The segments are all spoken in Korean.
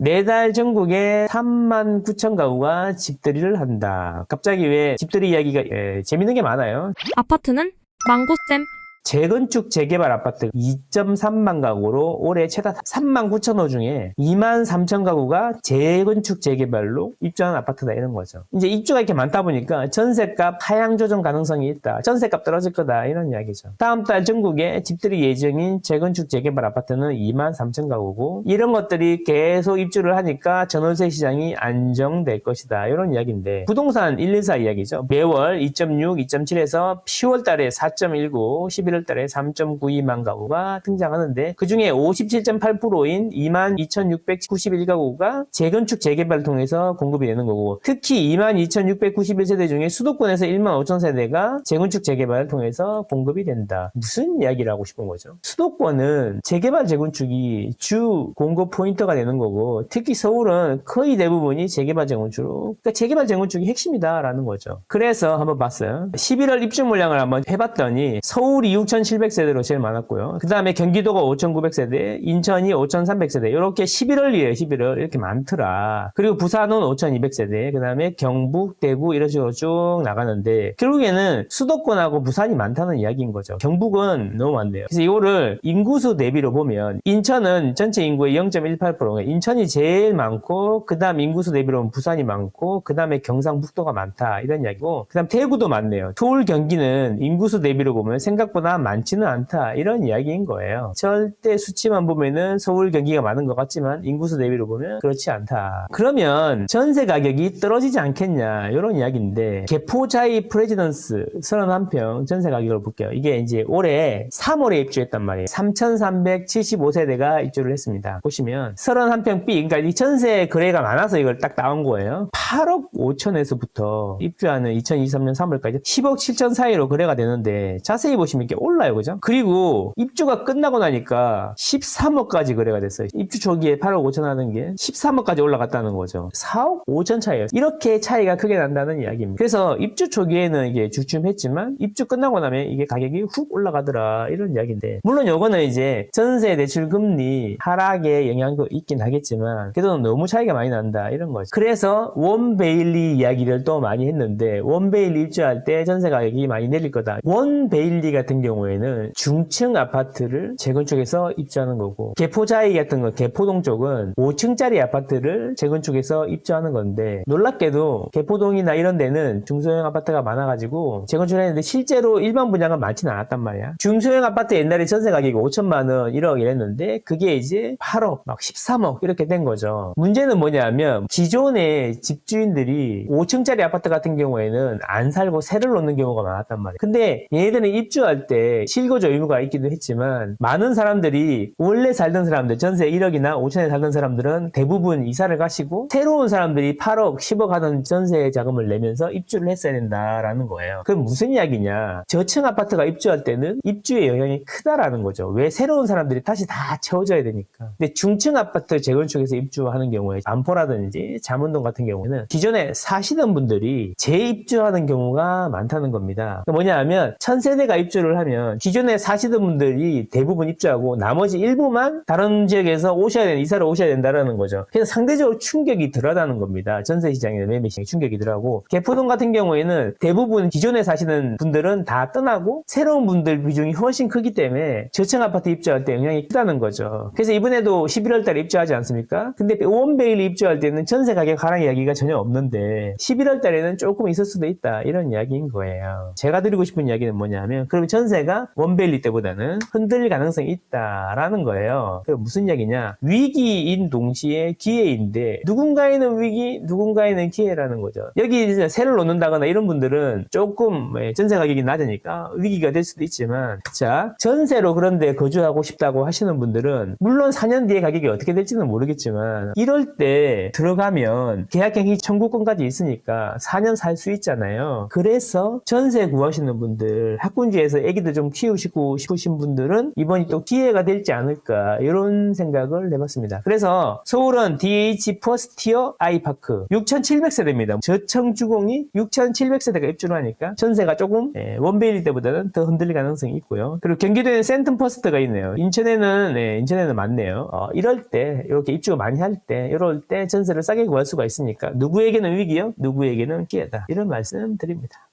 매달 전국에 3만 9천 가구가 집들이를 한다. 갑자기 왜 집들이 이야기가 예, 재밌는 게 많아요. 아파트는 망고쌤 재건축 재개발 아파트 2.3만 가구로 올해 최다 3만 9천 호 중에 2만 3천 가구가 재건축 재개발로 입주한 아파트다 이런 거죠. 이제 입주가 이렇게 많다 보니까 전세값 하향 조정 가능성이 있다. 전세값 떨어질 거다 이런 이야기죠. 다음 달 전국에 집들이 예정인 재건축 재개발 아파트는 2만 3천 가구고 이런 것들이 계속 입주를 하니까 전월세 시장이 안정될 것이다 이런 이야기인데 부동산 114 이야기죠. 매월 2.6, 2.7에서 10월 달에 4.19, 11월 달에 3.92만 가구가 등장하는데 그 중에 57.8%인 22,691가구가 재건축 재개발을 통해서 공급이 되는 거고 특히 22,691세대 중에 수도권에서 1만 5천 세대가 재건축 재개발을 통해서 공급이 된다. 무슨 이야기를 하고 싶은 거죠? 수도권은 재개발 재건축이 주 공급 포인트가 되는 거고 특히 서울은 거의 대부분이 재개발 재건축 그러니까 재개발 재건축이 핵심이다라는 거죠. 그래서 한번 봤어요. 11월 입주 물량을 한번 해봤더니 서울 이 6,700세대로 제일 많았고요. 그 다음에 경기도가 5,900세대, 인천이 5,300세대 이렇게 11월이에요. 11월 이렇게 많더라. 그리고 부산은 5,200세대, 그 다음에 경북, 대구 이런 식으로 쭉 나가는데 결국에는 수도권하고 부산이 많다는 이야기인 거죠. 경북은 너무 많네요. 그래서 이거를 인구수 대비로 보면 인천은 전체 인구의 0.18%, 인천이 제일 많고 그 다음 인구수 대비로 보면 부산이 많고 그 다음에 경상북도가 많다 이런 이야기고 그 다음 대구도 많네요. 서울 경기는 인구수 대비로 보면 생각보다 많지는 않다 이런 이야기인 거예요. 절대 수치만 보면은 서울 경기가 많은 것 같지만 인구수 대비로 보면 그렇지 않다. 그러면 전세 가격이 떨어지지 않겠냐 이런 이야기인데 개포자이 프레지던스 31평 전세 가격을 볼게요. 이게 이제 올해 3월에 입주했단 말이에요. 3,375세대가 입주를 했습니다. 보시면 31평 B 그러니까 이 전세 거래가 많아서 이걸 딱 나온 거예요. 8억 5천에서부터 입주하는 2023년 3월까지 10억 7천 사이로 거래가 되는데 자세히 보시면 이렇게 올라요. 그죠? 그리고 입주가 끝나고 나니까 13억까지 거래가 됐어요. 입주 초기에 8억 5천 하는 게 13억까지 올라갔다는 거죠. 4억 5천 차이예요. 이렇게 차이가 크게 난다는 이야기입니다. 그래서 입주 초기에는 이게 주춤했지만 입주 끝나고 나면 이게 가격이 훅 올라가더라 이런 이야기인데 물론 요거는 이제 전세 대출 금리 하락에 영향도 있긴 하겠지만 그래도 너무 차이가 많이 난다 이런 거죠. 그래서 원 베일리 이야기를 또 많이 했는데 원 베일리 입주할 때 전세 가격이 많이 내릴 거다. 원 베일리 같은 경우 에는 중층 아파트를 재건축해서 입주하는 거고 개포자이 같은 거 개포동 쪽은 5층짜리 아파트를 재건축해서 입주하는 건데 놀랍게도 개포동이나 이런 데는 중소형 아파트가 많아가지고 재건축을 했는데 실제로 일반 분양가 많지는 않았단 말이야. 중소형 아파트 옛날에 전세 가격이 5천만 원, 1억 이랬는데 그게 이제 8억, 막 13억 이렇게 된 거죠. 문제는 뭐냐면 기존의 집주인들이 5층짜리 아파트 같은 경우에는 안 살고 새를 놓는 경우가 많았단 말이야. 근데 얘네들은 입주할 때 실거주 의무가 있기도 했지만 많은 사람들이 원래 살던 사람들 전세 1억이나 5천에 살던 사람들은 대부분 이사를 가시고 새로운 사람들이 8억, 10억 하던 전세 자금을 내면서 입주를 했어야 된다라는 거예요. 그럼 무슨 이야기냐? 저층 아파트가 입주할 때는 입주의 영향이 크다라는 거죠. 왜 새로운 사람들이 다시 다 채워져야 되니까. 근데 중층 아파트 재건축에서 입주하는 경우에 안포라든지 잠원동 같은 경우에는 기존에 사시던 분들이 재입주하는 경우가 많다는 겁니다. 그러니까 뭐냐 하면 천세대가 입주를 하면 기존에 사시던 분들이 대부분 입주하고 나머지 일부만 다른 지역에서 오셔야 되는 이사를 오셔야 된다라는 거죠. 그래서 상대적으로 충격이 덜하다는 겁니다. 전세 시장이나 매매 시장에 충격이 덜하고 개포동 같은 경우에는 대부분 기존에 사시는 분들은 다 떠나고 새로운 분들 비중이 훨씬 크기 때문에 저층 아파트 입주할 때 영향이 크다는 거죠. 그래서 이번에도 11월 달에 입주하지 않습니까? 근데 원베일리 입주할 때는 전세 가격 하락 이야기가 전혀 없는데 11월 달에는 조금 있을 수도 있다 이런 이야기인 거예요. 제가 드리고 싶은 이야기는 뭐냐면 그러면 전세 가 원베일리 때보다는 흔들릴 가능성이 있다라는 거예요. 그 무슨 이야기냐? 위기인 동시에 기회인데 누군가에는 위기, 누군가에는 기회라는 거죠. 여기 이제 세를 놓는다거나 이런 분들은 조금 예, 전세 가격이 낮으니까 위기가 될 수도 있지만 자 전세로 그런데 거주하고 싶다고 하시는 분들은 물론 4년 뒤에 가격이 어떻게 될지는 모르겠지만 이럴 때 들어가면 계약갱이 청구권까지 있으니까 4년 살 수 있잖아요. 그래서 전세 구하시는 분들 학군지에서 애기들 아이들 좀 키우시고 싶으신 분들은 이번이 또 기회가 될지 않을까 이런 생각을 해봤습니다. 그래서 서울은 DH 퍼스티어 아이파크 6,700세대입니다. 저청주공이 6,700세대가 입주를 하니까 전세가 조금 예, 원베일 때보다는 더 흔들릴 가능성이 있고요. 그리고 경기도에는 센텀 퍼스트가 있네요. 인천에는 예, 인천에는 많네요. 어, 이럴 때 이렇게 입주가 많이 할 때 이럴 때 전세를 싸게 구할 수가 있으니까 누구에게는 위기요, 누구에게는 기회다 이런 말씀 드립니다.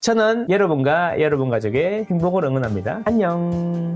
저는 여러분과 여러분 가족의 행복을 응원합니다. 안녕.